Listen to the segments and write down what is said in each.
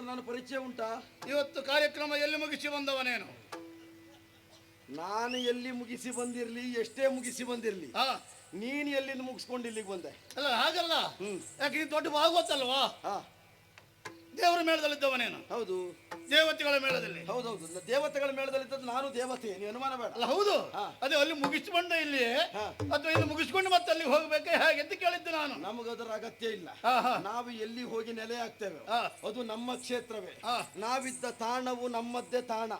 ನೀನಾದ್ರೆ ನನ್ನ ಪರಿಚಯ ಉಂಟಾ? ಇವತ್ತು ಕಾರ್ಯಕ್ರಮ ಎಲ್ಲಿ ಮುಗಿಸಿ ಬಂದವನೇನು ನಾನು? ಎಲ್ಲಿ ಮುಗಿಸಿ ಬಂದಿರ್ಲಿ ಎಷ್ಟೇ ಮುಗಿಸಿ ಬಂದಿರ್ಲಿ ಹಾ. ನೀನು ಎಲ್ಲಿಂದ ಮುಗಿಸ್ಕೊಂಡು ಇಲ್ಲಿಗೆ ಬಂದೆ? ಅಲ್ಲ ಹಾಗಲ್ಲ. ಯಾಕೆ ನೀನು ದೊಡ್ಡ ಭಾಗವತಲ್ವಾ ಹಾ. ದೇವರ ಮೇಳದಲ್ಲಿದ್ದವನೇನು ಹೌದು ದೇವತೆಗಳ ಮೇಳದಲ್ಲಿ ಹೌದೌದು ದೇವತೆಗಳ ದೇವತೆಗಳ ಮೇಳದಲ್ಲಿದ್ದದ್ದು ನಾನು ದೇವತೆ ನೀವು ಅನುಮಾನ ಬೇಡ ಅಲ್ಲ ಹೌದು. ಅದೇ ಅಲ್ಲಿ ಮುಗಿಸ್ಕೊಂಡ ಇಲ್ಲಿ. ಅಥವಾ ಇಲ್ಲಿ ಮುಗಿಸ್ಕೊಂಡು ಮತ್ತೆ ಅಲ್ಲಿ ಹೋಗ್ಬೇಕು ಹೇಗೆ ಅಂತ ಕೇಳಿದ್ದು ನಾನು ನಮಗದರ ಅಗತ್ಯ ಇಲ್ಲ. ನಾವು ಎಲ್ಲಿ ಹೋಗಿ ನೆಲೆ ಆಗ್ತೇವೆ. ಅದು ನಮ್ಮ ಕ್ಷೇತ್ರವೇ. ನಾವಿದ್ದ ತಾಣವು ನಮ್ಮದ್ದೇ ತಾಣ.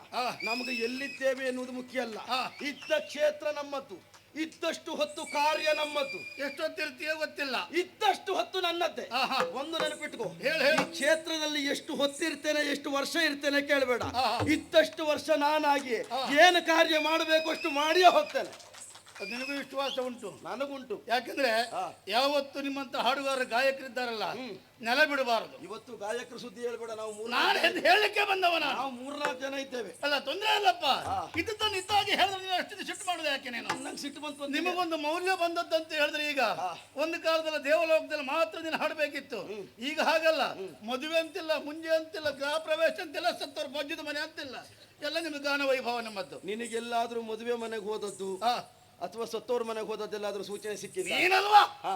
ನಮಗೆ ಎಲ್ಲಿದ್ದೇವೆ ಎನ್ನುವುದು ಮುಖ್ಯ ಅಲ್ಲ. ಇದ್ದ ಕ್ಷೇತ್ರ ನಮ್ಮದ್ದು ಇದ್ದಷ್ಟು ಹೊತ್ತು ಕಾರ್ಯ ನಮ್ಮದ್ದು ಎಷ್ಟೊತ್ತಿರ್ತೀಯೋ ಗೊತ್ತಿಲ್ಲ ಇದ್ದಷ್ಟು ಹೊತ್ತು ನನ್ನದ್ದೇ ಹಾ, ಹಾ. ಒಂದು ನೆನಪಿಟ್ಕೋ ಹೇಳ್, ಹೇಳು. ಈ ಕ್ಷೇತ್ರದಲ್ಲಿ ಎಷ್ಟು ಹೊತ್ತಿರ್ತೇನೆ ಎಷ್ಟು ವರ್ಷ ಇರ್ತೇನೆ ಕೇಳಬೇಡ. ಇದ್ದಷ್ಟು ವರ್ಷ ನಾನಾಗಿ. ಏನು ಕಾರ್ಯ ಮಾಡಬೇಕು ಅಷ್ಟು ಮಾಡಿಯೇ ಹೋಗ್ತೇನೆ ಅದು ನಿನಗೂ ವಿಶ್ವಾಸ ಉಂಟು. ನನಗುಂಟು. ಯಾಕಂದ್ರೆ. ಯಾವತ್ತು ನಿಮ್ಮಂತ ಹಾಡುಗಾರ ಗಾಯಕರಿದ್ದಾರಲ್ಲ ನೆಲ ಬಿಡಬಾರದು. ಇವತ್ತು ಗಾಯಕರ ಸುದ್ದಿ ಹೇಳ್ಬೇಡ ನಾವು ನಾಳೆ ನಾನು ಎಂದು ಹೇಳಲಿಕ್ಕೆ ಬಂದವನ? ನಾವು ಮೂರ್ನಾಲ್ಕು ಜನ ಇದ್ದೇವೆ. ಅಲ್ಲ ತೊಂದರೆ ಇಲ್ಲಪ್ಪ ತನ್ನ ಇತ್ತ ಇದ್ದಾಗಿ ಹೇಳಿದ್ರೆ ನೀವು ಅಷ್ಟು ಸಿಟ್ಟು ಮಾಡೋದು ಯಾಕೆ ನೀನು? ನಂಗೆ ಸಿಟ್ಟು ಬಂತು ನಿಮಗೊಂದು ಮೌಲ್ಯ ಬಂದದ್ದು ಅಂತ ಹೇಳಿದ್ರೆ ಈಗ ಒಂದು ಕಾಲದಲ್ಲಿ ದೇವಲೋಕದಲ್ಲಿ ಮಾತ್ರ ನೀನು ಹಾಡಬೇಕಿತ್ತು. ಈಗ ಹಾಗಲ್ಲ. ಮದುವೆ ಅಂತಿಲ್ಲ ಮುಂಜೆ ಅಂತಿಲ್ಲ ಗೃಹ ಪ್ರವೇಶ ಅಂತಿಲ್ಲ ಸತ್ತವ್ರ ಮಜ್ಜಿದ ಮನೆ ಅಂತಿಲ್ಲ. ಎಲ್ಲ ನಿಮ್ಗೆ ಗಾನ ವೈಭವ ನಮ್ಮದ್ದು. ನಿನಗೆಲ್ಲಾದ್ರೂ ಮದುವೆ ಮನೆಗೆ ಹೋದದ್ದು. ಅಥವಾ ಸತ್ತೋರ್ ಮನೆಗೆ ಹೋದದ್ದೆಲ್ಲಾದ್ರೂ ಸೂಚನೆ ಸಿಕ್ಕಿಲ್ಲ ನೀನಲ್ವಾ ಹಾ.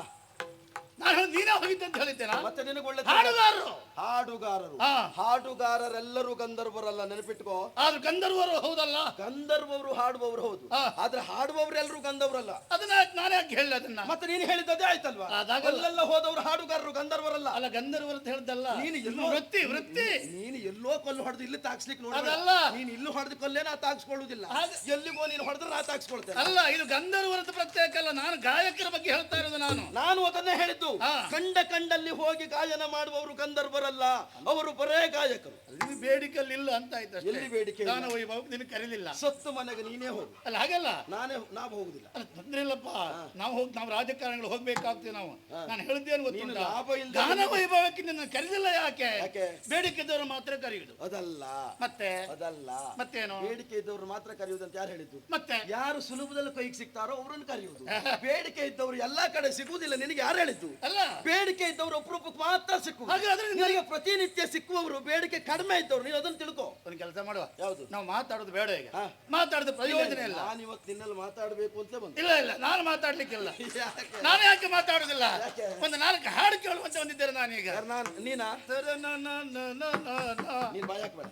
ನಾನು ಹೇಳಿ ನೀನೇ ಹೋಗಿದ್ದೆ ಅಂತ ಹೇಳಿದ್ದೇನಾ? ಮತ್ತೆ ನಿನಗೆ ಒಳ್ಳೆ ಹಾಡುಗಾರರು. ಹಾಡುಗಾರರು. ಹಾ. ಹಾಡುಗಾರರೆಲ್ಲರೂ ಗಂಧರ್ವರಲ್ಲ ನೆನಪಿಟ್ಕೋ. ಆದ್ರೆ ಗಂಧರ್ವರು ಹೌದಲ್ಲ? ಗಂಧರ್ವರು ಹಾಡುವವರು ಹೌದು. ಹಾ. ಆದ್ರೆ ಹಾಡುವವರು ಎಲ್ಲರೂ ಗಂಧರ್ವರಲ್ಲ. ಅದನ್ನ ಯಾಕೆ ನಾನೇ ಯಾಕೆ ಹೇಳಿ ಅದನ್ನ. ಮತ್ತೆ ನೀನು ಹೇಳಿದ್ದದೇ ಆಯ್ತಲ್ವಾ? ಅದಾಗಲ್ಲ. ಅಲ್ಲೆಲ್ಲ ಹೋದವರು ಹಾಡುಗಾರರು ಗಂಧರ್ವರಲ್ಲ. ಅಲ್ಲ ಗಂಧರ್ವರು ಅಂತ ಹೇಳ್ದಲ್ಲ. ನೀನು ಎಲ್ಲೋ ವೃತ್ತಿ ವೃತ್ತಿ. ನೀನು ಎಲ್ಲೋ ಕಲ್ಲು ಹೊಡೆದು ಇಲ್ಲಿ ತಾಕ್ಸ್ಲಿಕ್ಕೆ ನೋಡಲ್ಲ ಅದಲ್ಲ. ನೀನು ಇಲ್ಲೂ ಹೊಡೆದು ಕಲ್ಲೇ ನಾ ತಾಕ್ಸ್ಕೊಳ್ಳುದಿಲ್ಲ. ಹಾಗೆ- ಎಲ್ಲಿಗೋ ನೀನು ಹೊಡೆದ್ರೆ ನಾ ತಾಕ್ಸ್ಕೊಳ್ತೇನೆ. ಅಲ್ಲ ಇದು ಗಂಧರ್ವರದ ಪ್ರತ್ಯೇಕ ಅಲ್ಲ. ನಾನು ಗಾಯಕರ ಬಗ್ಗೆ ಹೇಳ್ತಾ ಇರೋದು ನಾನು. ನಾನು ಅದನ್ನೇ ಹೇಳಿದ್ದು. ಹಾ. ಕಂಡ ಕಂಡಲ್ಲಿ ಹೋಗಿ ಗಾಯನ ಮಾಡುವವರು ಗಂಧರ್ವರಲ್ಲ ಅವರು ಬರೇ ಗಾಯಕರು. ಅಲ್ಲಿ ಬೇಡಿಕೆ ಇಲ್ಲ ಅಂತ ಆಯ್ತು. ಎಲ್ಲಿ ಬೇಡಿಕೆ ನಾನು ನಿನಗೆ ಕರೀಲಿಲ್ಲ. ಸತ್ತು ಮನೆಗೆ ನೀನೇ ಹೋಗು. ಅಲ್ಲ ಹಾಗಲ್ಲ. ನಾನೇ ನಾವು ಹೋಗುದಿಲ್ಲ. ಅಲ್ಲ ತೊಂದ್ರೆ ಇಲ್ಲಪ್ಪ. ನಾವು ಹೋಗಿ ನಾವು ರಾಜಕಾರಣಿಗಳು ಹೋಗ್ಬೇಕಾಗ್ತೀವಿ ನಾವು. ನಾನು ಹೇಳಿದ್ದೇನು ಗೊತ್ತಿಲ್ಲ ಲಾಭ ಇಲ್ಲ ಗಾನ ವೈಭವಕ್ಕೆ ನಿನ್ನ ಕರೀಲಿಲ್ಲ ಯಾಕೆ? ಬೇಡಿಕೆ ಇದ್ದವರು ಮಾತ್ರ ಕರೆಯುವುದು ಅದಲ್ಲ. ಮತ್ತೆ? ಅದಲ್ಲ. ಮತ್ತೇನು? ಬೇಡಿಕೆ ಇದ್ದವರು ಮಾತ್ರ ಕರೆಯುವುದಂತ ಯಾರು ಹೇಳಿದ್ದು? ಮತ್ತೆ? ಯಾರು ಸುಲಭದಲ್ಲಿ ಕೈಗೆ ಸಿಗ್ತಾರೋ ಅವರನ್ನು ಕರೆಯುವುದು. ಬೇಡಿಕೆ ಇದ್ದವರು ಎಲ್ಲಾ ಕಡೆ ಸಿಗುವುದಿಲ್ಲ. ನಿನಗೆ ಯಾರು ಹೇಳಿದ್ದು? ಅಲ್ಲ. ಬೇಡಿಕೆ ಇದ್ದವರು ಅಪರೂಪಕ್ಕೆ ಮಾತ್ರ ಸಿಕ್ಕು ಹಾಗಾದ್ರೆ ನಿನಗೆ- ಪ್ರತಿನಿತ್ಯ ಸಿಕ್ಕುವವರು ಬೇಡಿಕೆ ಕಡಿಮೆ ಇದ್ದವರು. ನೀನು ಅದನ್ನು ತಿಳ್ಕೊ. ಒಂದು ಕೆಲಸ ಮಾಡುವ. ಯಾವುದು? ನಾವು ಮಾತಾಡೋದು ಬೇಡ ಈಗ. ಮಾತಾಡೋದು ಪ್ರಯೋಜನ ಇಲ್ಲ. ನಾನು ಇವತ್ತು ನಿನ್ನಲ್ಲಿ ಮಾತಾಡಬೇಕು ಅಂತ ಬಂದು. ಇಲ್ಲ ಇಲ್ಲ. ನಾನು ಮಾತಾಡ್ಲಿಕ್ಕಿಲ್ಲ? ನಾನು ಯಾಕೆ ಮಾತಾಡೋದಿಲ್ಲ? ಒಂದು ನಾಲ್ಕು ಹಾಡು ಕೇಳುವಂತ ಬಂದಿದ್ದೇನೆ ನಾನೀಗ? ನಾನು ನಾನ್. ನೀನ್ ಬಾಯಕ್ ಬೇಡ.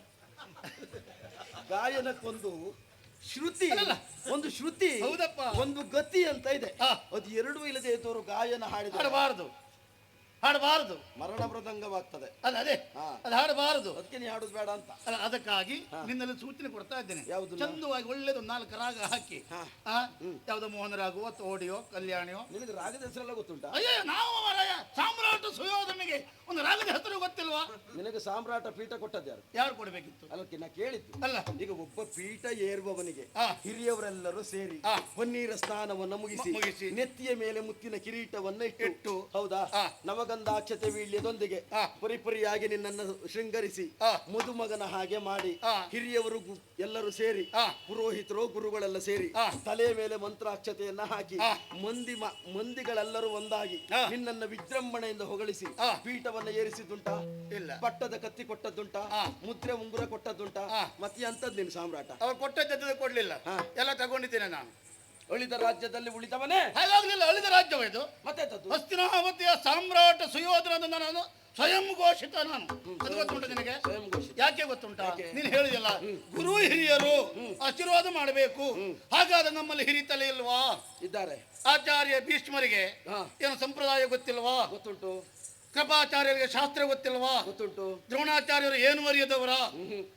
ಗಾಯನಕ್ಕೊಂದು ಶ್ರುತಿ. ಒಂದು ಶ್ರುತಿ ಹೌದಪ್ಪ. ಒಂದು ಗತಿ ಅಂತ ಇದೆ. ಅದು ಎರಡೂ ಇಲ್ಲದೆ ಇದ್ದವರು ಗಾಯನ ಹಾಡಿದ ಹಾಡಬಾರದು ಹಾಡಬಾರದು. ಮರಣ ಮೃದಂಗವಾಗ್ತದೆ. ಅಲ್ಲ ಅದೇ. ಹಾ. ಅದು ಹಾಡಬಾರದು. ಅದಕ್ಕೆ ನೀ ಹಾಡುದು ಬೇಡ ಅಂತ. ಅಲ್ಲ ಅದಕ್ಕಾಗಿ ನಿನ್ನಲ್ಲಿ ಸೂಚನೆ ಕೊಡ್ತಾ ಇದ್ದೇನೆ. ಯಾವ್ದನ್ನ? ಚಂದವಾಗಿ ಒಳ್ಳೇದು ನಾಲ್ಕು ರಾಗ ಹಾಕಿ. ಹಾ. ಆ, ಯಾವ್ದೋ ಮೋಹನ ರಾಘವೋ ತೋಡಿಯೋ ಕಲ್ಯಾಣಿಯೋ. ನಿನಗೆ ರಾಗದ ಹೆಸರೆಲ್ಲ ಗೊತ್ತುಂಟ? ಅಯ್ಯೋ ನಾವು ಮಾರಾಯ ಸಾಮ್ರಾಟ ಸುಯೋಧನಿಗೆ ಒಂದು ರಾಗದ ಹೆಸರು ಗೊತ್ತಿಲ್ವಾ? ನಿನಗೆ ಸಾಮ್ರಾಟ ಪೀಠ ಕೊಟ್ಟದ್ದು ಯಾರು? ಯಾರು ಕೊಡ್ಬೇಕಿತ್ತು? ಅಲ್ಲಕ್ಕೆ ನಾ ಕೇಳಿದ್ದು. ಅಲ್ಲ. ಈಗ ಒಬ್ಬ ಪೀಠ ಏರುವವನಿಗೆ ಹಾ. ಹಿರಿಯವರೆಲ್ಲರೂ ಸೇರಿ ಆ. ಹೊನ್ನೀರ ಸ್ನಾನವನ್ನು ಮುಗಿಸಿ ಮುಗಿಸಿ. ನೆತ್ತಿಯ ಮೇಲೆ ಮುತ್ತಿನ ಕಿರೀಟವನ್ನು ಇಟ್ಟು ಇಟ್ಟು. ಹೌದಾ? ಹಾ. ನವಗಂಧಾಕ್ಷತೆ ವೀಳ್ಯದೊಂದಿಗೆ ಪುರಿಪುರಿಯಾಗಿ ನಿನ್ನನ್ನು ಶೃಂಗರಿಸಿ ಮುದುಮಗನ ಹಾಗೆ ಮಾಡಿ ಹಿರಿಯವರು ಎಲ್ಲರೂ ಸೇರಿ. ಪುರೋಹಿತರು ಗುರುಗಳೆಲ್ಲ ಸೇರಿ ತಲೆ ತಲೆಯ ಮೇಲೆ ಮಂತ್ರಾಕ್ಷತೆಯನ್ನ ಹಾಕಿ. ಮಂದಿ ಮಂದಿಗಳೆಲ್ಲರೂ ಒಂದಾಗಿ. ನಿನ್ನನ್ನು ವಿಜೃಂಭಣೆಯಿಂದ ಹೊಗಳಿಸಿ. ಪೀಠವನ್ನ ಏರಿಸಿದ್ದುಂಟಾ ಇಲ್ಲ ಪಟ್ಟದ ಕತ್ತಿ ಕೊಟ್ಟದ್ದುಂಟ. ಮುದ್ರೆ ಉಂಗುರ ಕೊಟ್ಟದ್ದುಂಟ. ಮತ್ತೆ ಅಂತದ್ ನಿನ್ ಸಾಮ್ರಾಟ ಅವ್ರು ಕೊಟ್ಟದ್ದು ಕೊಡ್ಲಿಲ್ಲ. ಎಲ್ಲ ತಗೊಂಡಿದ್ದೇನೆ ನಾನು ಉಳಿದ ರಾಜ್ಯದಲ್ಲಿ ಉಳಿದವನೇ? ಹಾಗಾಗ್ಲಿಲ್ಲ ಅಳಿದ ರಾಜ್ಯವೇ ಇದು? ಮತ್ತೆ ಎಂತದ್ದು? ಹಸ್ತಿನಾವತಿಯ ಸಾಮ್ರಾಟ ಸುಯೋಧನ ನಾನು ಸ್ವಯಂ ಘೋಷಿತ ನಾನು. ಅದು ಗೊತ್ತುಂಟು ನಿನಗೆ? ಸ್ವಯಂ ಘೋಷಿತ. ಯಾಕೆ ಗೊತ್ತುಂಟಾ? ಯಾಕೆ? ನೀನು ಹೇಳಿದಲ್ಲ ಗುರು ಹಿರಿಯರು ಆಶೀರ್ವಾದ ಮಾಡಬೇಕು. ಹಾಗಾದ್ರೆ ನಮ್ಮಲ್ಲಿ ಹಿರಿತಲೆ ಇಲ್ವಾ? ಇದ್ದಾರೆ. ಆಚಾರ್ಯ ಭೀಷ್ಮರಿಗೆ ಹಾ. ಏನು ಸಂಪ್ರದಾಯ ಗೊತ್ತಿಲ್ವಾ? ಗೊತ್ತುಂಟು. ಕೃಪಾಚಾರ್ಯರಿಗೆ ಶಾಸ್ತ್ರ ಗೊತ್ತಿಲ್ವಾ? ಗೊತ್ತುಂಟು. ದ್ರೋಣಾಚಾರ್ಯರು ಏನು ಅರಿಯದವರ?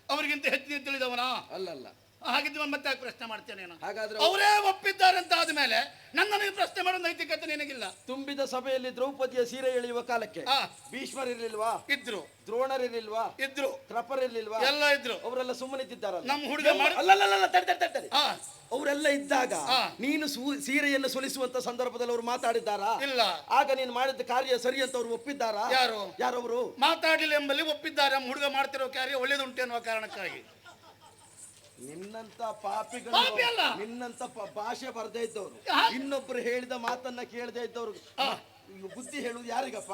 ಅವರಿಗಿಂತ ಹೆಚ್ಚಿನ ತಿಳಿದವನ? ಅಲ್ಲಲ್ಲ. ಹಾಗಿದ್ದು ಮತ್ತೆ ಪ್ರಶ್ನೆ ಮಾಡ್ತೇನೆ ನಾನು? ಹಾಗಾದ್ರೆ ಅವರೇ ಒಪ್ಪಿದ್ದಾರೆ ಅಂತ ಆದ್ಮೇಲೆ ನೀವು ಪ್ರಶ್ನೆ ಮಾಡೋ ನೈತಿಕತೆ ನಿನಗಿಲ್ಲ. ತುಂಬಿದ ಸಭೆಯಲ್ಲಿ ದ್ರೌಪದಿಯ ಸೀರೆ ಎಳೆಯುವ ಕಾಲಕ್ಕೆ ಆ. ಭೀಷ್ಮರಿರ್ಲಿಲ್ವಾ ಇದ್ರು. ದ್ರೋಣರಿರ್ಲಿಲ್ವಾ ಇದ್ರು. ಕೃಪರಿರ್ಲಿಲ್ವಾ ಎಲ್ಲ ಇದ್ರು. ಅವರೆಲ್ಲ ಸುಮ್ಮನಿದ್ದಾರಲ್ಲ ನಮ್ಮ ಹುಡುಗ ಮಾಡಿ ಅಲ್ಲಲ್ಲ ತಡಿ ತಡಿ, ತಡಿ ತಡಿ. ಆ, ಅವರೆಲ್ಲ ಇದ್ದಾಗ ಆ. ನೀನು ಸೂ- ಸೀರೆಯನ್ನು ಸುಲಿಸುವಂತ ಸಂದರ್ಭದಲ್ಲಿ ಅವರು ಮಾತಾಡಿದ್ದಾರಾ? ಇಲ್ಲ. ಆಗ ನೀನು ಮಾಡಿದ ಕಾರ್ಯ ಸರಿ ಅಂತ ಅವ್ರು ಒಪ್ಪಿದ್ದಾರಾ? ಯಾರು? ಯಾರವರು? ಮಾತಾಡಲಿಲ್ಲ ಎಂಬಲ್ಲಿ ಒಪ್ಪಿದ್ದಾರೆ. ನಮ್ಮ ಹುಡುಗ ಮಾಡ್ತಿರೋ ಕಾರ್ಯ ಒಳ್ಳೇದುಂಟು ಎನ್ನುವ ಕಾರಣಕ್ಕಾಗಿ. ನಿನ್ನಂತ ಪಾಪಿಗಳು ಪಾಪಿ ಅಲ್ಲ. ನಿನ್ನಂತ ಪ- ಭಾಷೆ ಬರ್ದೇ ಇದ್ದವ್ರು. ಇನ್ನೊಬ್ರು ಹೇಳಿದ ಮಾತನ್ನ ಕೇಳದೆ ಇದ್ದವರು. ಬುದ್ಧಿ ಹೇಳುವುದು ಯಾರಿಗಪ್ಪ?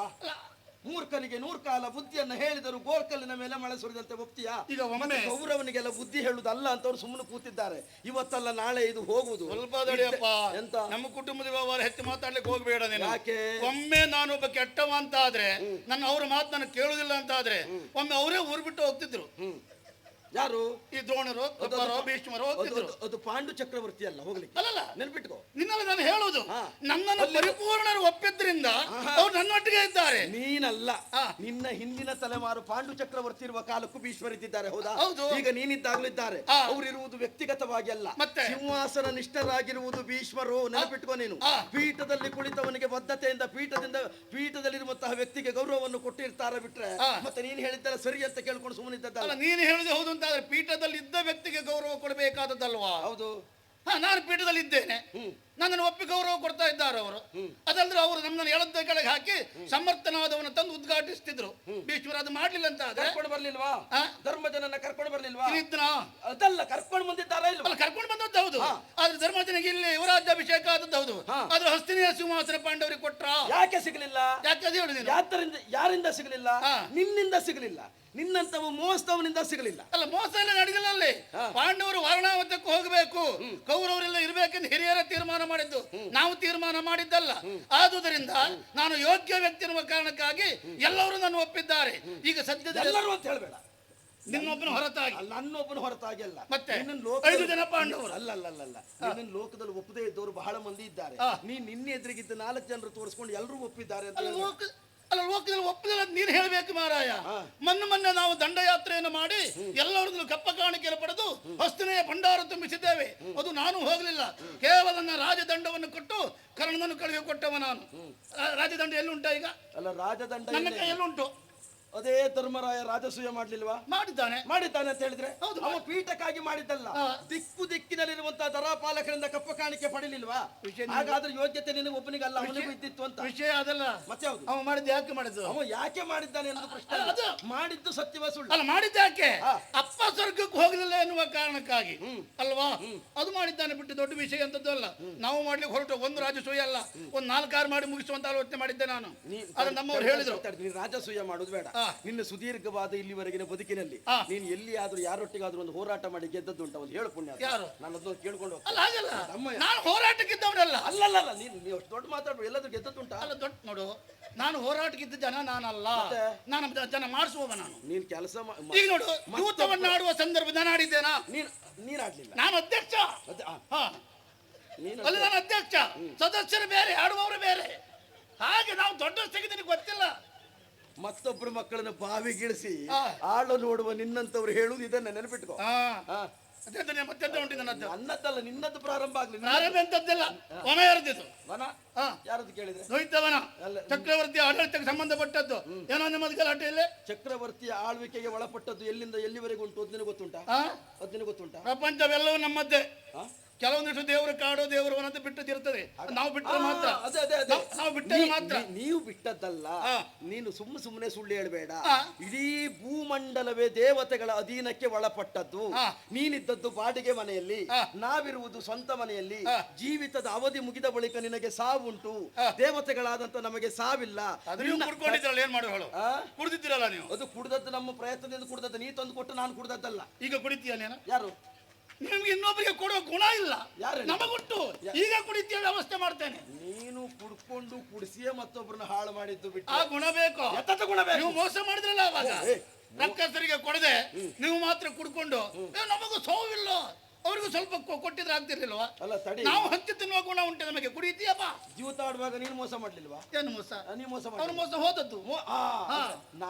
ಮೂರ್ಖನಿಗೆ ನೂರ್ ಕಾಲ ಬುದ್ಧಿಯನ್ನ ಹೇಳಿದರು ಗೋರ್ಕಲ್ಲಿನ ಮೇಲೆ ಮಳೆ ಸುರಿದಂತೆ ಒಪ್ತೀಯಾ ಈಗ ಒಮ್ಮೆ- ಗೌರವನಿಗೆಲ್ಲ ಬುದ್ಧಿ ಹೇಳುದಲ್ಲ ಅಂತ ಅವ್ರು ಸುಮ್ಮನೆ ಕೂತಿದ್ದಾರೆ. ಇವತ್ತಲ್ಲ ನಾಳೆ ಇದು ಹೋಗುದು ಸ್ವಲ್ಪ ದಡಿಯಪ್ಪ ಎಂತ? ನಮ್ಮ ಕುಟುಂಬದ ವ್ಯವಹಾರ ಹೆಚ್ಚು ಮಾತಾಡ್ಲಿಕ್ಕೆ ಹೋಗ್ಬೇಡ ನೀನು. ಯಾಕೆ? ಒಮ್ಮೆ ನಾನೊಬ್ಬ ಕೆಟ್ಟವ ಅಂತ ಆದ್ರೆ ನನ್ನ ಅವ್ರ ಮಾತು ನಾನು ಕೇಳುದಿಲ್ಲ ಅಂತ ಆದ್ರೆ ಒಮ್ಮೆ ಅವರೇ ಊರ್ ಬಿಟ್ಟು ಹೋಗ್ತಿದ್ರು. ಯಾರು? ಈ ದ್ರೋಣರು ಕೃಪರು ಭೀಷ್ಮರು ಅದು- ಹೋಗ್ತಿದ್ರು. ಅದು- ಅದು ಪಾಂಡು ಚಕ್ರವರ್ತಿ ಅಲ್ಲ ಹೋಗ್ಲಿಕ್ಕೆ. ಅಲ್ಲಲ್ಲ. ನೆನ್ಪಿಟ್ಕೋ. ನಿನ್ನಲ್ಲ ನಾನು ಹೇಳೋದು ಹಾ. ನನ್ನನ್ನು ಪರಿಪೂರ್ಣರು ಒಪ್ಪಿದ್ರಿಂದ ಅವ್ರು ಇದ್ದಾರೆ ನೀನಲ್ಲ. ನಿನ್ನ ಹಿಂದಿನ ತಲೆಮಾರು ಪಾಂಡು ಚಕ್ರವರ್ತಿ ಇರುವ ಕಾಲಕ್ಕೂ ಇದ್ದಿದ್ದಾರೆ ಹೌದಾ ಹೌದು. ಈಗ ನೀನಿದ್ದಾಗಲಿದ್ದಾರೆ. ಅವರಿರುವುದು ವ್ಯಕ್ತಿಗತವಾಗಿ ಅಲ್ಲ ಮತ್ತೆ? ಸಿಂಹಾಸನ ನಿಷ್ಠರಾಗಿರುವುದು ಭೀಷ್ಮರು ನೆನಪಿಟ್ಕೋ ನೀನು. ಪೀಠದಲ್ಲಿ ಕುಳಿತವನಿಗೆ ಬದ್ಧತೆಯಿಂದ ಪೀಠದಿಂದ ಪೀಠದಲ್ಲಿರುವಂತಹ ವ್ಯಕ್ತಿಗೆ ಗೌರವವನ್ನು ಕೊಟ್ಟಿರ್ತಾರ ಬಿಟ್ರೆ ಮತ್ತೆ ನೀನು ಹೇಳಿದ್ದಲ್ಲ ಸರಿ ಅಂತ ಕೇಳ್ಕೊಂಡು ಸುಮ್ಮನಿದ್ದಲ್ಲ ನೀನು ಹೇಳುದು ಹೌದು ಅಂತ ಆದ್ರೆ ಪೀಠದಲ್ಲಿ ಇದ್ದ ವ್ಯಕ್ತಿಗೆ ಗೌರವ ಕೊಡಬೇಕಾದದ್ದಲ್ವಾ ಹೌದು ನಾನು ಪೀಠದಲ್ಲಿ ಇದ್ದೇನೆ ನನ್ನನ್ನು ಒಪ್ಪಿ ಗೌರವ ಕೊಡ್ತಾ ಇದ್ದಾರೆ ಅವರು. ಅದಲ್ಲದೆ ಅವರು ನಮ್ಮನ್ನು ಎಳದ ಕೆಳಗೆ ಹಾಕಿ ಸಮರ್ಥನಾದವನ್ನ ತಂದು ಉದ್ಘಾಟಿಸ್ತಿದ್ರು. ಭೀಷ್ಮರು ಅದು ಮಾಡ್ಲಿಲ್ಲ ಅಂತ ಕರ್ಕೊಂಡು ಬರ್ಲಿಲ್ವಾ? ಧರ್ಮಜನನ್ನ ಧರ್ಮ ಜನನ್ನ ಕರ್ಕೊಂಡು ಬರ್ಲಿಲ್ವಾ? ಅದಲ್ಲ ಕರ್ಕೊಂಡು ಬಂದಿದ್ದಾರೆ ಇಲ್ಲ ಕರ್ಕೊಂಡು ಬಂದದ್ದು ಹೌದು. ಆದ್ರೆ ಧರ್ಮಜನಿಗೆ ಇಲ್ಲಿ ಯುವರಾಜ್ಯಾಭಿಷೇಕ ಆದದ್ದು ಹೌದು. ಆದ್ರೆ ಹಸ್ತಿನಿಯ ಸಿಂಹಾಸನ ಪಾಂಡವರಿಗೆ ಕೊಟ್ರ? ಯಾಕೆ ಸಿಗಲಿಲ್ಲ? ಯಾಕೆ ಅದು ನೀನು. ಯಾರಿಂದ ಸಿಗಲಿಲ್ಲ. ನಿನ್ನಿಂದ ಸಿಗಲಿಲ್ಲ. ನಿನ್ನಂತವ ಮೋಸ್ತವನಿಂದ ಸಿಗಲಿಲ್ಲ. ಅಲ್ಲ ಮೋಸ ಎಲ್ಲ ನಡೆದಿಲ್ಲ ಅಲ್ಲಿ ಪಾಂಡವರು ವಾರಣಾವತಕ್ಕೆ ಹೋಗಬೇಕು. ಕೌರವರೆಲ್ಲ ಇರಬೇಕೆಂದು ಹಿರಿಯರ ತೀರ್ಮಾನ ಮಾಡಿದ್ದು. ನಾವು ತೀರ್ಮಾನ ಮಾಡಿದ್ದಲ್ಲ. ಆದುದರಿಂದ ನಾನು ಯೋಗ್ಯ ವ್ಯಕ್ತಿ ಎನ್ನುವ ಕಾರಣಕ್ಕಾಗಿ ಎಲ್ಲರೂ ನಾನು ಒಪ್ಪಿದ್ದಾರೆ. ಈಗ ಸದ್ಯದ ಎಲ್ಲರೂ ಅಂತ ಹೇಳ್ಬೇಡ. ನಿನ್ನೊಬ್ಬನ ಹೊರತಾಗಿ. ಅಲ್ಲ, ನನ್ನೊಬ್ಬನ ಹೊರತಾಗಿ ಅಲ್ಲ. ಮತ್ತೆ? ಐದು ಜನ ಪಾಂಡವರು. ಅಲ್ಲ ಅಲ್ಲ ಅಲ್ಲ ನಿನ್ನ ಲೋಕದಲ್ಲಿ ಒಪ್ಪದೇ ಇದ್ದವರು ಬಹಳ ಮಂದಿ ಇದ್ದಾರೆ. ನೀ ನಿನ್ನೆ ಎದುರಿಗಿದ್ದ ನಾಲ್ಕು ಜನರು ತೋರಿಸ್ಕೊಂಡು ಎಲ್ಲರೂ ಒಪ್ಪಿದ್ದಾರೆ ಅಂತ ಅಲ್ಲ ಒಪ್ಪದಿಲ್ಲ ಅಂತ ನೀನು ಹೇಳಬೇಕು ಮಾರಾಯ. ಮೊನ್ನೆ ಮೊನ್ನೆ ನಾವು ದಂಡಯಾತ್ರೆಯನ್ನು ಮಾಡಿ ಎಲ್ಲರನ್ನು ಕಪ್ಪ ಕಾಣಿಕೆಯನ್ನು ಪಡೆದು ಹಸ್ತಿನೆಯ ಭಂಡಾರ ತುಂಬಿಸಿದ್ದೇವೆ. ಅದು ನಾನು ಹೋಗಲಿಲ್ಲ. ಕೇವಲ ನನ್ನ ರಾಜದಂಡವನ್ನು ಕೊಟ್ಟು ಕರ್ಣನನ್ನು ಕಳುಹಿ ಕೊಟ್ಟವ ನಾನು ರಾಜದಂಡ ಎಲ್ಲುಂಟ ಈಗ? ಅಲ್ಲ ರಾಜದಂಡ ನನ್ನ ಎಲ್ಲಿ? ಕೈಯಲ್ಲುಂಟು. ಅದೇ ಧರ್ಮರಾಯ ರಾಜಸೂಯ ಮಾಡ್ಲಿಲ್ವಾ? ಮಾಡಿದ್ದಾನೆ. ಮಾಡಿದ್ದಾನೆ ಅಂತ ಹೇಳಿದ್ರೆ? ಹೌದು. ಅವ ಪೀಠಕ್ಕಾಗಿ ಮಾಡಿದ್ದಲ್ಲ. ದಿಕ್ಕು ದಿಕ್ಕು ದಿಕ್ಕಿನಲ್ಲಿರುವಂತಹ ದರಾಪಾಲಕರಿಂದ ಕಪ್ಪ ಕಾಣಿಕೆ ಪಡಿಲಿಲ್ವಾ? ಹಾಗಾದ್ರೆ ಯೋಗ್ಯತೆ ನಿನಗೆ ಒಬ್ಬನಿಗಲ್ಲ ಅವನಿಗೆ ಇದ್ದಿತ್ತು ಅಂತ. ವಿಷಯ ಅದಲ್ಲ. ಮತ್ತೆ ಹೌದು ಅವ ಮಾಡಿದ್ದು ಯಾಕೆ ಮಾಡಿದ್ದು? ಅವ ಯಾಕೆ ಮಾಡಿದ್ದಾನೆ ಎಂದು ಪ್ರಶ್ನೆ ಅಲ್ಲ, ಅಲ್ಲ. ಅದು- ಮಾಡಿದ್ದು ಸತ್ಯವ ಸುಳ್ಳು. ಅಲ್ಲ ಮಾಡಿದ್ದು ಯಾಕೆ. ಅಪ್ಪ ಸ್ವರ್ಗಕ್ಕೆ ಹೋಗಲಿಲ್ಲ ಎನ್ನುವ ಕಾರಣಕ್ಕಾಗಿ. ಅಲ್ವಾ? ಅದು ಮಾಡಿದ್ದಾನೆ ಬಿಟ್ಟು ದೊಡ್ಡ ವಿಷಯ ಅಂತದ್ದು ಅಲ್ಲ. ನಾವು ಮಾಡ್ಲಿಕ್ಕೆ ಹೊರಟು ಒಂದು ರಾಜಸೂಯ ಅಲ್ಲ. ಒಂದು ನಾಲ್ಕಾರು ಮಾಡಿ ಮುಗಿಸುವಂತ ಆಲೋಚನೆ ಮಾಡಿದ್ದೆ ನಾನು. ಅದ್ರ ಅದು ನಮ್ಮವ್ರು ಹೇಳಿದ್ರು. ರಾಜಸೂಯ ಮಾಡುದು ಬೇಡ. ನಿನ್ನ ಸುದೀರ್ಘವಾದ ಇಲ್ಲಿವರೆಗಿನ ಬದುಕಿನಲ್ಲಿ ನೀನು ನೀನು ಎಲ್ಲಿಯಾದ್ರೂ ಯಾರೊಟ್ಟಿಗಾದ್ರೂ ಒಂದು ಹೋರಾಟ ಮಾಡಿ ಗೆದ್ದದ್ದು ಉಂಟ ಒಂದು ಹೇಳು ಪುಣ್ಯ. ಯಾರು? ನಾನು ಅದನ್ನು ಕೇಳ್ಕೊಂಡು. ನಾನು ಹೋರಾಟಕ್ಕಿದ್ದವನಲ್ಲ. ಅಲ್ಲಲ್ಲ ನೀನು ನೀವು ದೊಡ್ಡ ಮಾತಾಡ್ಬೇಕು ಎಲ್ಲಾದ್ರೂ ಗೆದ್ದದ್ದುಂಟಾ ಅಲ್ಲ ದೊಡ್ಡ ನೋಡು. ನಾನು ಹೋರಾಟಕ್ಕಿದ್ದ ಜನ ನಾನಲ್ಲ. ನಾನು ಜನ ಮಾಡಿಸುವವ ನಾನು. ನೀನ್ ಕೆಲಸ ಈಗ ನೋಡು ದೂತವನ್ನಾಡುವ ಸಂದರ್ಭ ನಾನು ಆಡಿದ್ದೇನಾ? ನೀನ್ ನೀನಾಡ್ಲಿಲ್ಲ. ನಾನು ಅಧ್ಯಕ್ಷ. ನೀನು ಅಲ್ಲಿ ನಾನು ಅಧ್ಯಕ್ಷ. ಸದಸ್ಯರು ಬೇರೆ ಆಡುವವರು ಬೇರೆ. ಹಾಗೆ ನಾವು ದೊಡ್ಡ ತೆಗೆದಿನ ಗೊತ್ತಿಲ್ಲ. ಮತ್ತೊಬ್ರು ಮಕ್ಕಳನ್ನ ಬಾವಿಗಿಳಿಸಿ. ಆಳು ನೋಡುವ ನಿನ್ನಂತವ್ರು ಹೇಳುದು ಇದನ್ನ ನೆನಪಿಟ್ಕೋ. ಮತ್ತೆಂತ ಉಂಟು ನನ್ನದ್ದು ನನ್ನದ್ದಲ್ಲ ನಿನ್ನದ್ದು ಪ್ರಾರಂಭ ಆಗ್ಲಿ. ಪ್ರಾರಂಭ ಎಂತದ್ದಿಲ್ಲ? ವನ ಹಾ ಯಾರದ್ದು ಕೇಳಿದ್ರೆ. ಚಕ್ರವರ್ತಿ ಆಡಳಿತಕ್ಕೆ ಸಂಬಂಧಪಟ್ಟದ್ದು. ಏನೋ ನಿಮ್ಮದು ಇಲ್ಲ ಚಕ್ರವರ್ತಿಯ ಆಳ್ವಿಕೆಗೆ ಒಳಪಟ್ಟದ್ದು ಎಲ್ಲಿಂದ ಎಲ್ಲಿವರೆಗೂ ಉಂಟು? ಅದನ್ನು ಗೊತ್ತುಂಟಾ? ಅದನ್ನು ಅದ್ ಗೊತ್ತುಂಟಾ? ಪ್ರಪಂಚವೆಲ್ಲವೂ ನಮ್ಮದ್ದೇ? ಕೆಲವೊಂದಿಷ್ಟು ದೇವರು ಕಾಡು ದೇವರು ಅಂತ ಬಿಟ್ಟದಿರ್ತದೆ ನಾವು ಬಿಟ್ಟರೆ ಮಾತ್ರ. ನಾವು- ಬಿಟ್ಟರೆ ಮಾತ್ರ. ನೀವು ಬಿಟ್ಟದ್ದಲ್ಲ. ನೀನು ಸುಮ್ಮ ಸುಮ್ಮನೆ ಸುಳ್ಳು ಹೇಳಬೇಡ. ಇಡೀ ಭೂಮಂಡಲವೇ ದೇವತೆಗಳ ಅಧೀನಕ್ಕೆ ಒಳಪಟ್ಟದ್ದು. ನೀನಿದ್ದದ್ದು ಬಾಡಿಗೆ ಮನೆಯಲ್ಲಿ. ನಾವಿರುವುದು ಸ್ವಂತ ಮನೆಯಲ್ಲಿ ಜೀವಿತದ ಅವಧಿ ಮುಗಿದ ಬಳಿಕ ನಿನಗೆ ಸಾವುಂಟು. ದೇವತೆಗಳಾದಂತ ನಮಗೆ ಸಾವಿಲ್ಲ. ಏನ್? ಕುಡಿದಿದ್ದೀರಲ್ಲ ನೀವು? ಅದು ಕುಡ್ದದ್ದು ನಮ್ಮ ಪ್ರಯತ್ನದಿಂದ ಕುಡಿದದ್ದು. ನೀ ತಂದು ಕೊಟ್ಟು ನಾನು ಕುಡಿದದ್ದಲ್ಲ. ಈಗ ಕುಡಿತೀಯ ನೀನು? ಯಾರು? ನಿಮ್ಗೆ ಇನ್ನೊಬ್ಬರಿಗೆ ಕೊಡೋ ಗುಣ ಇಲ್ಲ. ಯಾರು? ನಮಗುಂಟು. ಈಗ ಕುಡಿತೀಯ ವ್ಯವಸ್ಥೆ ಮಾಡ್ತೇನೆ. ನೀನು ಕುಡ್ಕೊಂಡು ಕುಡಿಸಿಯೇ ಮತ್ತೊಬ್ಬರನ್ನ ಹಾಳು ಮಾಡಿದ್ದು ಬಿಟ್ಟು. ಆ ಗುಣ ಬೇಕು. ಗುಣ ಬೇಕು. ನೀವು ಮೋಸ ಮಾಡಿದ್ರಲ್ಲ ಅವಾಗ. ಏ, ರಕ್ಕಸರಿಗೆ ಕೊಡದೆ ನೀವು ಮಾತ್ರ ಕುಡ್ಕೊಂಡು. ಏ, ನಮಗೂ ಸೋವಿಲ್ಲ. ಅವ್ರಿಗೂ ಸ್ವಲ್ಪ ಕೊ- ಕೊಟ್ಟಿದ್ರೆ ಆಗ್ತಿರ್ಲಿಲ್ವಾ? ಅಲ್ಲ ತಡಿ. ನಾವು ಹಂಚಿ ತಿನ್ನುವ ಗುಣ ಉಂಟು ನಮಗೆ. ಕುಡಿತೀಯಪ್ಪ ಜೀವತ ಆಡುವಾಗ ನೀನು ಮೋಸ ಮಾಡ್ಲಿಲ್ವಾ? ಏನು ಮೋಸ? ಆ, ನೀ ಮೋಸ ಅವ್ರು ಮೋಸ ಹೋದದ್ದು.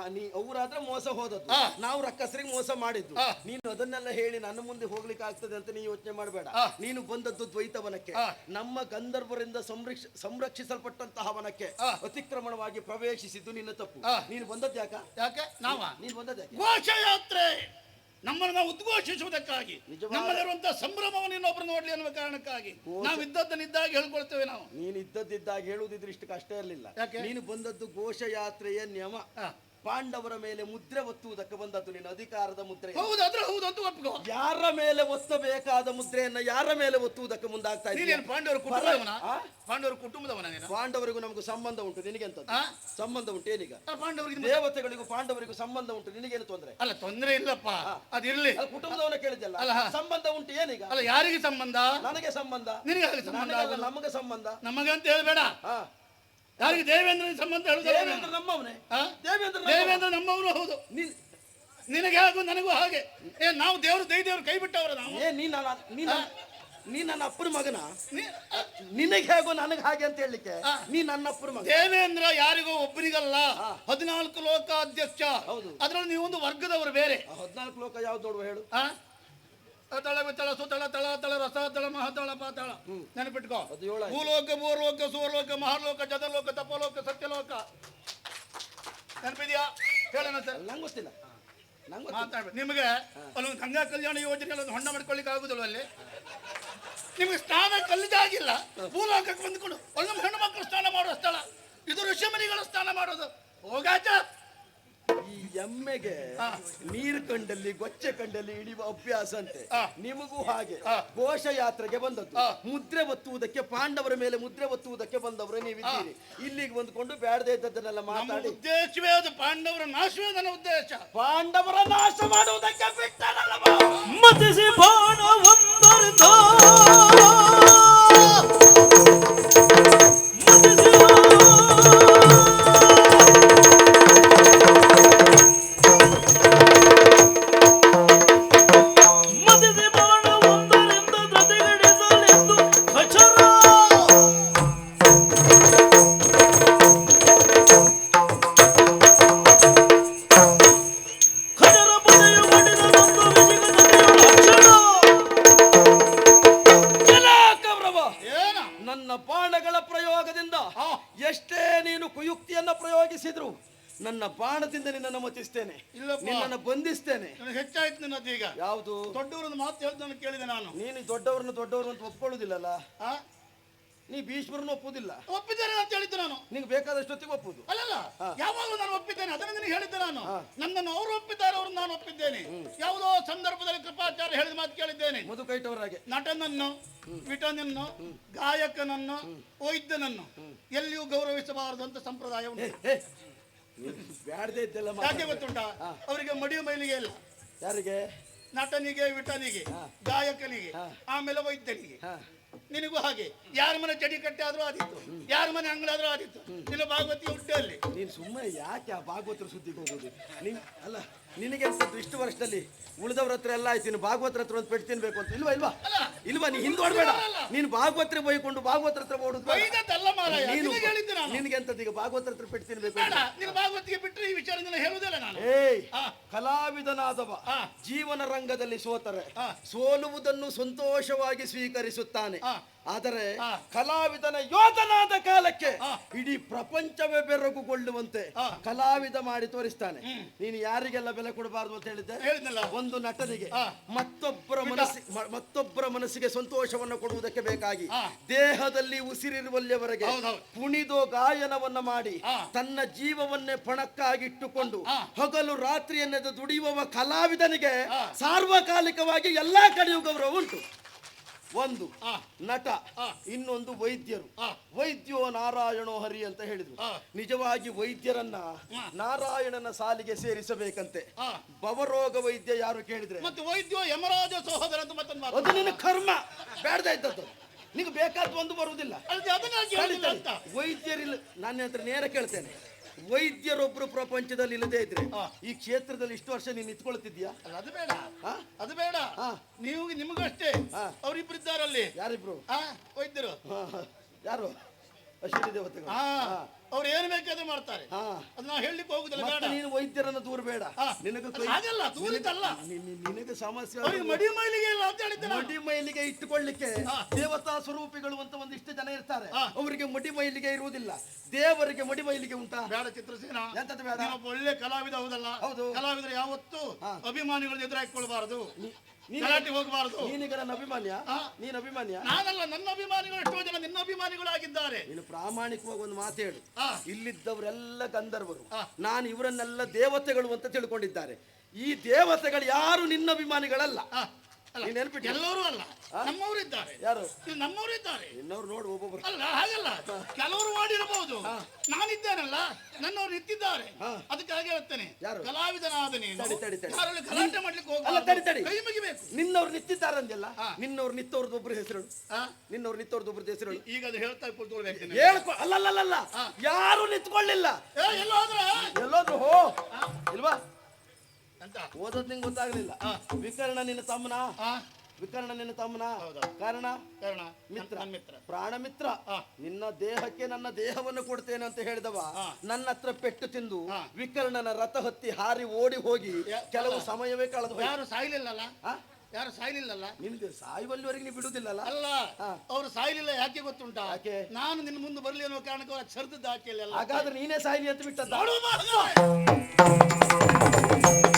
ನೀ ಅವರಾದ್ರೆ ಮೋಸ ಹೋದದ್ದು. ಹಾ. ನಾವು ರಕ್ಕಸರಿಗೆ ಮೋಸ ಮಾಡಿದ್ದು. ಹಾ. ನೀನು ಅದನ್ನೆಲ್ಲ ಹೇಳಿ ನನ್ನ ಮುಂದೆ ಹೋಗ್ಲಿಕ್ಕೆ ಆಗ್ತದೆ ಅಂತ ನೀ ಯೋಚನೆ ಮಾಡಬೇಡ. ಹಾ. ನೀನು ಬಂದದ್ದು ದ್ವೈತವನಕ್ಕೆ. ಹಾ. ನಮ್ಮ ಗಂಧರ್ವರಿಂದ ಸಂರಕ್ಷ ಸಂರಕ್ಷಿಸಲ್ಪಟ್ಟಂತಹ ವನಕ್ಕೆ ಹಾ. ಅತಿಕ್ರಮಣವಾಗಿ ಪ್ರವೇಶಿಸಿದ್ದು ನಿನ್ನ ತಪ್ಪು. ಹಾ. ನೀನು ಬಂದದ್ದು ಯಾಕ? ಯಾಕೆ? ನಾವ? ನೀನು ಬಂದದ್ದು ಯಾಕೆ? ಘೋಷಯಾತ್ರೆ! ನಮ್ಮನ್ನು ನಾವು ಉದ್ಘೋಷಿಸುವುದಕ್ಕಾಗಿ ನಮ್ಮಲ್ಲಿರುವಂತಹ ಸಂಭ್ರಮವನ್ನು ಇನ್ನೊಬ್ಬರು ನೋಡ್ಲಿ ಅನ್ನುವ ಕಾರಣಕ್ಕಾಗಿ ನಾವು ಇದ್ದದ್ದನ್ನಿದ್ದಾಗಿ ಹೇಳ್ಕೊಳ್ತೇವೆ ನಾವು ನೀನು ಇದ್ದದ್ದಿದ್ದಾಗಿ ಹೇಳುವುದಿದ್ರೆ ಇಷ್ಟು ಕಷ್ಟ ಇರಲಿಲ್ಲ ಯಾಕೆ? ನೀನು ಬಂದದ್ದು ಘೋಷಯಾತ್ರೆಯ ನಿಯಮ. ಪಾಂಡವರ ಮೇಲೆ ಮುದ್ರೆ ಒತ್ತುವುದಕ್ಕೆ ಬಂದದ್ದು ನಿನ್ನ ಅಧಿಕಾರದ ಮುದ್ರೆ ಹೌದು ಅದ್ರ ಹೌದು ಅಂತ ಒಪ್ಪಿಕೋ. ಯಾರ ಮೇಲೆ ಒತ್ತಬೇಕಾದ ಮುದ್ರೆಯನ್ನ ಯಾರ ಮೇಲೆ ಒತ್ತುವುದಕ್ಕೆ ಮುಂದಾಗ್ತಾ ಇದ್ದೀಯ? ನೀನೇನು ಪಾಂಡವರ ಕುಟುಂಬದವನ? ಪಾಂಡವರ ಕುಟುಂಬದವನ ನೀನು? ಪಾಂಡವರಿಗೂ ನಮಗೂ ಸಂಬಂಧ ಉಂಟು ನಿನಗೆಂತ ಅಂತ ಸಂಬಂಧ ಉಂಟು ಏನೀಗ? ಪಾಂಡವರಿಗೆ ದೇವತೆಗಳಿಗೂ ಪಾಂಡವರಿಗೂ ಸಂಬಂಧ ಉಂಟು ನಿನಗೇನು ತೊಂದರೆ? ಅಲ್ಲ ತೊಂದರೆ ಇಲ್ಲಪ್ಪ. ಅದಿರ್ಲಿ. ಕುಟುಂಬದವನ ಕೇಳಿದ್ದಲ್ಲ? ಅಲ್ಲ, ಸಂಬಂಧ ಉಂಟು ಏನೀಗ? ಅಲ್ಲ ಯಾರಿಗೆ ಸಂಬಂಧ? ನನಗೆ ಸಂಬಂಧ. ನಿನಗೆ ಸಂಬಂಧ ನಮಗೆ ಸಂಬಂಧ. ನಮಗಂತ ಹೇಳ್ಬೇಡ. ಹಾ ಯಾರಿಗೆ? ದೇವೇಂದ್ರನ ಸಂಬಂಧ ಹೇಳುದಲ್ಲ ದೇವೇಂದ್ರ ನಮ್ಮವನೇ? ದೇವೇಂದ್ರ. ದೇವೇಂದ್ರ ನಮ್ಮವರು ಹೌದು. ನೀನ್- ನಿನಗೆ ಹಾಗೂ ನನಗೂ ಹಾಗೆ. ಏ ನಾವು ದೇವರು ದೈ ದೇವರು ಕೈ ಬಿಟ್ಟವರ ನಾವು. ಏ ನೀ ನನ್ನ ನೀ ನನ್ನ- ನೀ ನನ್ನ ಅಪ್ಪನ ಮಗನ? ನೀ- ನಿನಗೆ ಹೇಗೋ ನನಗೆ ಹಾಗೆ ಅಂತ ಹೇಳಲಿಕ್ಕೆ ಆ. ನೀ ನನ್ನ ಅಪ್ಪನ ಮಗ. ದೇವೇಂದ್ರ ಯಾರಿಗೋ ಒಬ್ಬರಿಗಲ್ಲ. ಹದಿನಾಲ್ಕು ಲೋಕ ಅಧ್ಯಕ್ಷ ಹೌದು. ಅದ್ರಲ್ಲಿ ನೀವೊಂದು ವರ್ಗದವರು ಬೇರೆ. ಆ ಹದ್ನಾಲ್ಕು ಲೋಕ ಯಾವ್ದು ನೋಡುವ ಹೇಳು. ಆ? ತಳ ವಿತಳ ಸುತಳ ತಳ ತಳ ರಸ ತಳ ಮಹತಳ ಪಾತಳ ನೆನಪಿಟ್ಕೋ. ಭೂಲೋಕ ಭೂರ್ಲೋಕ ಸುವರ್ಲೋಕ ಮಹಾಲೋಕ ಜದಲೋಕ ತಪಲೋಕ ಸತ್ಯಲೋಕ. ನೆನಪಿದ್ಯಾ? ಹೇಳೋಣ ಸರ್ ನಂಗೆ ಗೊತ್ತಿಲ್ಲ. ಮಾತಾಡ್ಬೇಕು ನಿಮಗೆ ಅಲ್ಲೊಂದು ಗಂಗಾ ಕಲ್ಯಾಣ ಯೋಜನೆ ಒಂದು ಹೊಂಡ ಮಾಡ್ಕೊಳ್ಳಿಕ್ಕೆ ಆಗುದಿಲ್ಲ ಅಲ್ಲಿ? ನಿಮಗೆ ಸ್ನಾನ ಕಲ್ಲಿದಾಗಿಲ್ಲ ಭೂಲೋಕಕ್ಕೆ ಬಂದ್ಕೊಂಡು ಒಳ್ಳೊಮ್ಮೆ ಹೆಣ್ಣು ಮಕ್ಕಳು ಸ್ನಾನ ಮಾಡೋ ಸ್ಥಳ. ಇದು ಋಷಿಮನಿಗಳು ಸ್ನಾನ ಮಾಡೋದು. ಹೋಗಾಚ. ಎಮ್ಮೆಗೆ ಆ. ನೀರು ಕಂಡಲ್ಲಿ ಗೊಚ್ಚೆ ಕಂಡಲ್ಲಿ ಇಳಿಯುವ ಅಭ್ಯಾಸ ಅಂತೆ. ನಿಮಗೂ ಹಾಗೆ. ಘೋಷ ಘೋಷಯಾತ್ರೆಗೆ ಬಂದದ್ದು. ಮುದ್ರೆ ಒತ್ತುವುದಕ್ಕೆ ಪಾಂಡವರ ಮೇಲೆ ಮುದ್ರೆ ಒತ್ತುವುದಕ್ಕೆ ಬಂದವರು ನೀವಿದ್ದೀರಿ. ಇಲ್ಲಿಗೆ ಬಂದ್ಕೊಂಡು ಬೇಡದೇ ಇದ್ದದನ್ನೆಲ್ಲ ಮಾತಾಡಿ. ಉದ್ದೇಶವೇ ಅದು. ಪಾಂಡವರ ನಾಶವೇ ನನ್ನ ಉದ್ದೇಶ. ಪಾಂಡವರ ನಾಶ ಮಾಡುವುದಕ್ಕೆ ಬಿಟ್ಟ ಮತಿಸಿ ಬಾಣ ಮತಿಸಿ ಕುಯುಕ್ತಿಯನ್ನ ಪ್ರಯೋಗಿಸಿದ್ರು. ನನ್ನ ಬಾಣದಿಂದ ನಿನ್ನನ್ನು ಮತಿಸ್ತೇನೆ. ನಿನ್ನನ್ನು ಬಂಧಿಸ್ತೇನೆ. ಹೆಚ್ಚಾಯ್ತು ನನ್ನ ಈಗ. ಯಾವುದು? ದೊಡ್ಡವರನ್ನು ಮಾತು ಹೇಳ್ತಾನೆ ಕೇಳಿದೆ ನಾನು. ನೀನು ದೊಡ್ಡವರನ್ನು ದೊಡ್ಡವರು ಅಂತ ಒಪ್ಕೊಳ್ಳೋದಿಲ್ಲಲ್ಲ? ನೀ ಭೀಷ್ಮರನ್ನು ಒಪ್ಪುದಿಲ್ಲ ಒಪ್ಪಿದ್ದೇನೆ ಅಂತ ಹೇಳಿದ್ದು ನಾನು. ನಿಂಗೆ ಬೇಕಾದಷ್ಟೊತ್ತಿಗೆ ಒಪ್ಪುದು ಅಲ್ಲಲ್ಲ ಯಾವಾಗಲೂ ನಾನು ಒಪ್ಪಿದ್ದೇನೆ. ಅದನ್ನ ನಿನಗೆ ಹೇಳಿದ್ದೆ ನಾನು. ನನ್ನನ್ನು ಅವರು ಒಪ್ಪಿದ್ದಾರೆ ಅವ್ರನ್ನ ನಾನು ಒಪ್ಪಿದ್ದೇನೆ. ಯಾವುದೋ ಸಂದರ್ಭದಲ್ಲಿ ಕೃಪಾಚಾರ್ಯ ಹೇಳಿದ ಮಾತು ಕೇಳಿದ್ದೇನೆ. ಮಧುಕೈಟವರಾಗೆ ನಟನನ್ನು ವಿಟನನ್ನು ಗಾಯಕನನ್ನು ವೈದ್ಯನನ್ನು ಎಲ್ಲಿಯೂ ಗೌರವಿಸಬಾರದು ಅಂತ ಸಂಪ್ರದಾಯ ಉಂಟು. ಬ್ಯಾಡದೆ ಇದ್ದೆಲ್ಲ ಯಾಕೆ. ಗೊತ್ತುಂಟಾ? ಅವರಿಗೆ ಮಡಿಯ ಮೈಲಿಗೆ ಇಲ್ಲ ಯಾರಿಗೆ? ನಟನಿಗೆ ವಿಟನಿಗೆ ಗಾಯಕನಿಗೆ ಆಮೇಲೆ ವೈದ್ಯನಿಗೆ. ನಿನಗೂ ಹಾಗೆ. ಯಾರ ಮನೆ ಚಡಿ ಕಟ್ಟೆ ಆದ್ರೂ ಆದಿತ್ತು. ಯಾರ ಮನೆ ಅಂಗಳಾದ್ರೂ ಆದಿತ್ತು. ನಿನ್ನ ಭಾಗವತಿ ಹುಟ್ಟೆ ಅಲ್ಲಿ. ನೀನು ಸುಮ್ಮನೆ ಯಾಕೆ ಆ ಭಾಗವತರ ಸುದ್ದಿಗೆ ಹೋಗೋದು? ನೀನು ಅಲ್ಲ ನಿನಗೆ ಅನ್ಸುತ್ತೆ ಇಷ್ಟು ವರ್ಷದಲ್ಲಿ ಉಳಿದವ್ರ ಹತ್ರ ಎಲ್ಲ ಆಯ್ತು ನೀನು ಭಾಗವತ್ರ ಹತ್ರ ಒಂದು ಪೆಟ್ಟು ತಿನ್ಬೇಕು ಅಂತ ಇಲ್ವಾ ಇಲ್ವಾ. ಇಲ್ವಾ ನೀ ಹಿಂದೋಡ್ಬೇಡ. ನೀನು ಭಾಗವತ್ರ ಬೈಕೊಂಡು ಭಾಗವತ್ರ ಹತ್ರ ಓಡುದು ನಿನಗೆ ಅಂತದ್ದು ಈಗ ಭಾಗವತ್ರ ಹತ್ರ ಪೆಟ್ಟು ತಿನ್ಬೇಕು ಭಾಗವತಿಗೆ ಬಿಟ್ಟರೆ ಈ ವಿಚಾರದಿಂದ ಹೇಳುವುದಿಲ್ಲ ನಾನು ಏಯ್. ಕಲಾವಿದನಾದವ. ಜೀವನ ರಂಗದಲ್ಲಿ ಸೋತರೆ. ಸೋಲುವುದನ್ನು ಸಂತೋಷವಾಗಿ ಸ್ವೀಕರಿಸುತ್ತಾನೆ. ಆದರೆ ಕಲಾವಿದನ ಯೋಧನಾದ ಕಾಲಕ್ಕೆ. ಇಡೀ ಪ್ರಪಂಚವೇ ಬೆರಗುಗೊಳ್ಳುವಂತೆ ಕಲಾವಿದ ಮಾಡಿ ತೋರಿಸ್ತಾನೆ. ನೀನು ಯಾರಿಗೆಲ್ಲ ಬೆಲೆ ಕೊಡಬಾರದು ಅಂತ ಹೇಳಿದ್ದೆ? ಒಂದು ನಟನಿಗೆ. ಮತ್ತೊಬ್ಬರ ಮನಸ್ಸಿ ಮತ್ತೊಬ್ಬರ ಮನಸ್ಸಿಗೆ ಸಂತೋಷವನ್ನು ಕೊಡುವುದಕ್ಕೆ ಬೇಕಾಗಿ ದೇಹದಲ್ಲಿ ಉಸಿರಿರುವಲ್ಲಿಯವರೆಗೆ. ಕುಣಿದು ಗಾಯನವನ್ನ ಮಾಡಿ ತನ್ನ ಜೀವವನ್ನೇ ಪಣಕ್ಕಾಗಿಟ್ಟುಕೊಂಡು. ಹಗಲು ರಾತ್ರಿಯನ್ನೆದು ದುಡಿಯುವ ಕಲಾವಿದನಿಗೆ. ಸಾರ್ವಕಾಲಿಕವಾಗಿ ಎಲ್ಲಾ ಕಡೆಯೂ ಗೌರವ ಉಂಟು. ಒಂದು. ನಟ. ಇನ್ನೊಂದು ವೈದ್ಯರು. ವೈದ್ಯೋ ನಾರಾಯಣೋ ಹರಿ ಅಂತ ಹೇಳಿದ್ರು. ನಿಜವಾಗಿ ವೈದ್ಯರನ್ನ ನಾರಾಯಣನ ಸಾಲಿಗೆ ಸೇರಿಸಬೇಕಂತೆ. ಬವರೋಗ ಭವರೋಗ ವೈದ್ಯ ಯಾರು ಕೇಳಿದ್ರೆ? ಮತ್ತೆ ವೈದ್ಯೋ ಯಮರಾಜ ಸಹೋದರ ಅಂತ ಅದು ನಿನ್ನ ಕರ್ಮ. ಬೇಡದ ಇದ್ದದ್ದು. ನಿಂಗೆ ಬೇಕಾದ ಒಂದು ಬರುವುದಿಲ್ಲ. ವೈದ್ಯರಿಲ್ಲ ನನ್ನ ಹತ್ರ ನೇರ ಕೇಳ್ತೇನೆ. ವೈದ್ಯರೊಬ್ರು ಪ್ರಪಂಚದಲ್ಲಿ ಇಲ್ಲದೆ ಇದ್ರೆ ಹಾ. ಈ ಕ್ಷೇತ್ರದಲ್ಲಿ ಇಷ್ಟು ವರ್ಷ ನೀನು ನಿಂತ್ಕೊಳ್ತಿದ್ಯಾ ಅಲ್ಲ, ಅದು ಬೇಡ. ಹಾ? ಅದು ಬೇಡ. ಹಾ. ನೀವು ನಿಮಗಷ್ಟೇ. ಅಷ್ಟೇ ಇದ್ದಾರಲ್ಲಿ ಯಾರಿಬ್ರು? ಆ ವೈದ್ಯರು. ಹಾ, ಹಾ. ಯಾರು? ಅಶ್ವಿನಿ ದೇವತೆಗಳು. ಹಾ. ಹಾ. ಅವ್ರು ಏನು ಬೇಕಾದ್ರೂ ಮಾಡ್ತಾರೆ ಹಾ. ಅದು ನಾವು ಹೇಳಲಿಕ್ಕೆ ಹೋಗುದಿಲ್ಲ ಬೇಡ ನೀನು ವೈದ್ಯರನ್ನ ದೂರ ಬೇಡ ನಿನಗೆ ಅದು ಹಾಗಲ್ಲ, ದೂರಿದ್ದಲ್ಲ. ನಿನಗೆ ಸಮಸ್ಯೆ ಅವ್ರಿಗೆ ಮಡಿ ಮೈಲಿಗೆ ಇಲ್ಲ ಅಂತ ಹೇಳಿದ್ದೆ ನಾನು. ಮಡಿ ಮೈಲಿಗೆ ಇಟ್ಟುಕೊಳ್ಳಿಕ್ಕೆ. ದೇವತಾ ಸ್ವರೂಪಿಗಳು ಅಂತ ಒಂದಿಷ್ಟು ಜನ ಇರ್ತಾರೆ. ಅವರಿಗೆ ಮಡಿ ಮೈಲಿಗೆ ಇರುವುದಿಲ್ಲ ದೇವರಿಗೆ ಮಡಿ ಮೈಲಿಗೆ ಉಂಟಾ ಬೇಡ ಚಿತ್ರಸೇನ ಎಂತದ್ದು ಬೇಡ? ನೀನೊಬ್ಬ ಒಳ್ಳೆ ಕಲಾವಿದ ಹೌದಲ್ಲ ಹೌದು. ಕಲಾವಿದರು ಯಾವತ್ತೂ. ಅಭಿಮಾನಿಗಳನ್ನ ಎದುರಾಕೊಳ್ಬಾರದು ಗಲಾಟೆ ಹೋಗಬಾರದು. ನೀನೀಗ ನನ್ನ ಅಭಿಮಾನ್ಯ ನೀನ್ ಅಭಿಮಾನ್ಯ? ನಾನಲ್ಲ ನನ್ನ ಅಭಿಮಾನಿಗಳು ಎಷ್ಟೋ ಜನ ನಿನ್ನ ಅಭಿಮಾನಿಗಳಾಗಿದ್ದಾರೆ. ನೀನು ಪ್ರಾಮಾಣಿಕವಾಗಿ ಒಂದು ಮಾತು ಹೇಳು. ಇಲ್ಲಿದ್ದವರೆಲ್ಲ ಗಂಧರ್ವರು. ನಾನು ಇವರನ್ನೆಲ್ಲ ದೇವತೆಗಳು ಅಂತ ತಿಳ್ಕೊಂಡಿದ್ದಾರೆ. ಈ ದೇವತೆಗಳು ಯಾರು ನಿನ್ನ ಅಭಿಮಾನಿಗಳಲ್ಲ? ನೀನ್. ಎಲ್ಲರೂ ಅಲ್ಲ. ನಮ್ಮವರು ಇದ್ದಾರೆ ಯಾರು? ನಮ್ಮವರು ಇದ್ದಾರೆ ಇನ್ನವ್ರು ನೋಡು ಒಬ್ಬೊಬ್ರು. ಅಲ್ಲ ಹಾಗಲ್ಲ. ಕೆಲವರು ಮಾಡಿರಬಹುದು. ನಾನಿದ್ದೇನಲ್ಲ ನನ್ನವ್ರು ನಿಂತಿದ್ದಾರೆ. ಹಾಗೆ ಹೇಳ್ತೇನೆ. ಯಾರು? ಕಲಾವಿದನಾದ ನೀನು ತಡಿ, ತಡಿ, ತಡಿ. ಯಾರಲ್ಲಿ ಗಲಾಟೆ ಮಾಡ್ಲಿಕ್ಕೆ ಅಲ್ಲ ತಡಿ ತಡಿ. ಹೋಗಬಾರದು ಕೈ ಮುಗಿಬೇಕು. ನಿನ್ನವ್ರು ನಿಂತಿದ್ದಾರಂದೆಲ್ಲ ಹಾ. ನಿನ್ನವ್ರು ನಿತ್ತವ್ರದ್ದು ಒಬ್ರು ಹೆಸರು. ಆ? ನಿನ್ನವ್ರು ನಿತ್ತವ್ರದ್ದು ಒಬ್ಬರು ಹೆಸರು. ಈಗ ಅದು ಹೇಳ್ತಾ ಕೂತ್ಕೊಳ್ಬೇಕು ಹೇಳ್ಕೊ ಅಲ್ಲಲ್ಲಲ್ಲ ಯಾರು ನಿಂತ್ಕೊಳ್ಳಿಲ್ಲ. ಏ ಎಲ್ಲ ಹೋದ್ರ ಎಲ್ಲೋದ್ರು ಹೋ. ಇಲ್ವಾ? ಓದೋದ್ ನಿಂಗೆ ಗೊತ್ತಾಗ್ಲಿಲ್ಲ. ವಿಕರ್ಣ ನಿನ್ನ ತಮ್ಮನ? ವಿಕರ್ಣ ನಿನ್ನ ತಮ್ಮನ? ಹೌದು. ಕಾರಣ? ಕಾರಣ. ಮಿತ್ರ. ಮಿತ್ರ. ಪ್ರಾಣ ಮಿತ್ರ. ನಿನ್ನ ದೇಹಕ್ಕೆ ನನ್ನ ದೇಹವನ್ನು ಕೊಡ್ತೇನೆ ಅಂತ ಹೇಳಿದವ. ನನ್ನ ಹತ್ರ ಪೆಟ್ಟು ತಿಂದು ವಿಕರ್ಣನ ರಥ ಹತ್ತಿ ಹಾರಿ ಓಡಿ ಹೋಗಿ ಕೆಲವು ಸಮಯವೇ ಕಳೆದು ಯಾರು ಸಾಯ್ಲಿಲ್ಲಲ್ಲ? ಯಾರು ಸಾಯ್ಲಿಲ್ಲಲ್ಲ? ನಿಮ್ದು ಸಾಯುವಲ್ಲಿವರೆಗೆ ನೀವು ಬಿಡುದಿಲ್ಲಲ್ಲ? ಅಲ್ಲ ಅವ್ರು ಅವರು ಸಾಯ್ಲಿಲ್ಲ ಯಾಕೆ ಗೊತ್ತುಂಟ? ಯಾಕೆ? ನಾನು ನಿನ್ನ ಮುಂದೆ ಬರಲಿ ಅನ್ನೋ ಕಾರಣಕ್ಕೆ ಅವ್ರು ಸರ್ದದ್ದು ಹಾಕಿಲ್ಲ ಹಾಗಾದ್ರೆ ನೀನೇ ಸಾಯ್ಲಿ ಅಂತ ಬಿಟ್ಟದ್ದ? ನೋಡು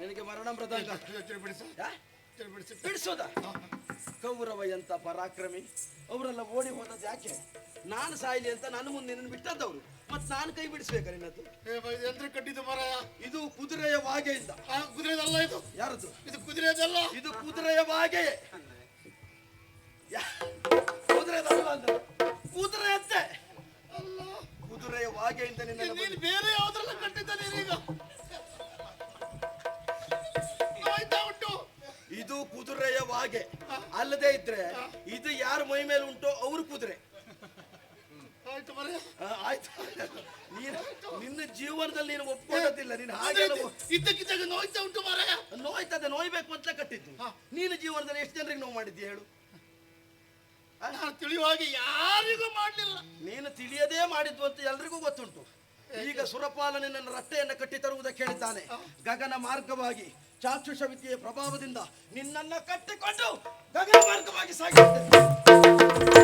ನಿನಗೆ ಮರಣ ಮೃದಂಗ ಬಿಡಿಸೋದ? ಕೌರವ ಎಂತ ಪರಾಕ್ರಮಿ. ಅವರೆಲ್ಲ ಓಡಿ ಹೋದದ್ದು ಯಾಕೆ? ನಾನು ಸಾಯ್ಲಿ ಅಂತ ನನ್ನ ಮುಂದೆ ನಿನ್ನ ಬಿಟ್ಟದ್ದವ್ರು. ಮತ್ತೆ ನಾನು ಕೈ ಬಿಡಿಸ್ಬೇಕಾ ನಿನ್ನದು ಯಂತ್ರ ಕಟ್ಟಿದ್ದು ಮರ ಇದು ಕುದುರೆಯ ವಾಗೆಯಿಂದ. ಆ ಕುದುರೆದಲ್ಲ ಇದು? ಯಾರದು? ಇದು ಕುದುರೆದಲ್ಲ? ಇದು ಕುದುರೆಯ ವಾಗೆ ಕುದುರೆದಲ್ಲ ಅಂದ್ರೆ. ಅಲ್ಲ. ಕುದುರೆಯ ವಾಗೆಯಿಂದ ನಿನ್ನ ನೀನು ಬೇರೆ ಯಾವ್ದ್ರಲ್ಲ ಕಟ್ಟಿದ್ದ ನೀನೀಗ. ಇದು ಕುದುರೆಯ ವಾಗೆ. ಅಲ್ಲದೆ ಇದ್ರೆ ಇದು ಯಾರ ಮೈ ಮೇಲೆ ಉಂಟೋ ಅವ್ರು ಕುದುರೆ. ಆಯ್ತು ಮರ. ಆಯ್ತು. ನೀನು ನಿನ್ನ ಜೀವನದಲ್ಲಿ ನೀನು ಒಪ್ಕೊಳ್ಳೋದಿಲ್ಲ ನೀನು ಹಾಗೆ ಇದ್ದಕ್ಕಿದ್ದಾಗ ನೋಯ್ತಾ ಉಂಟು ಮರ. ನೋಯ್ತದೆ ನೋಯ್ಬೇಕು ಅಂತ ಕಟ್ಟಿದ್ದು. ನೀನು ಜೀವನದಲ್ಲಿ ಎಷ್ಟು ಜನರಿಗೆ ನೋವು ಮಾಡಿದ್ದೀಯ ಹೇಳು? ನಾನು ತಿಳಿಯುವಾಗಿ ಯಾರಿಗೂ ಮಾಡಲಿಲ್ಲ. ನೀನು ತಿಳಿಯದೇ ಮಾಡಿದ್ದು ಅಂತ ಎಲ್ರಿಗೂ ಗೊತ್ತುಂಟು. ಈಗ ಸುರಪಾಲ ನಿನ್ನನ್ನು ರಟ್ಟೆಯನ್ನು ಕಟ್ಟಿ ತರುವುದಕ್ಕೆ ಹೇಳಿದ್ದಾನೆ. ಗಗನ ಮಾರ್ಗವಾಗಿ ಚಾಕ್ಷುಷ ವಿದ್ಯೆಯ ಪ್ರಭಾವದಿಂದ ನಿನ್ನನ್ನ ಕಟ್ಟಿಕೊಂಡು ಗಗನ ಮಾರ್ಗವಾಗಿ ಸಾಗಿದ್ದೇನೆ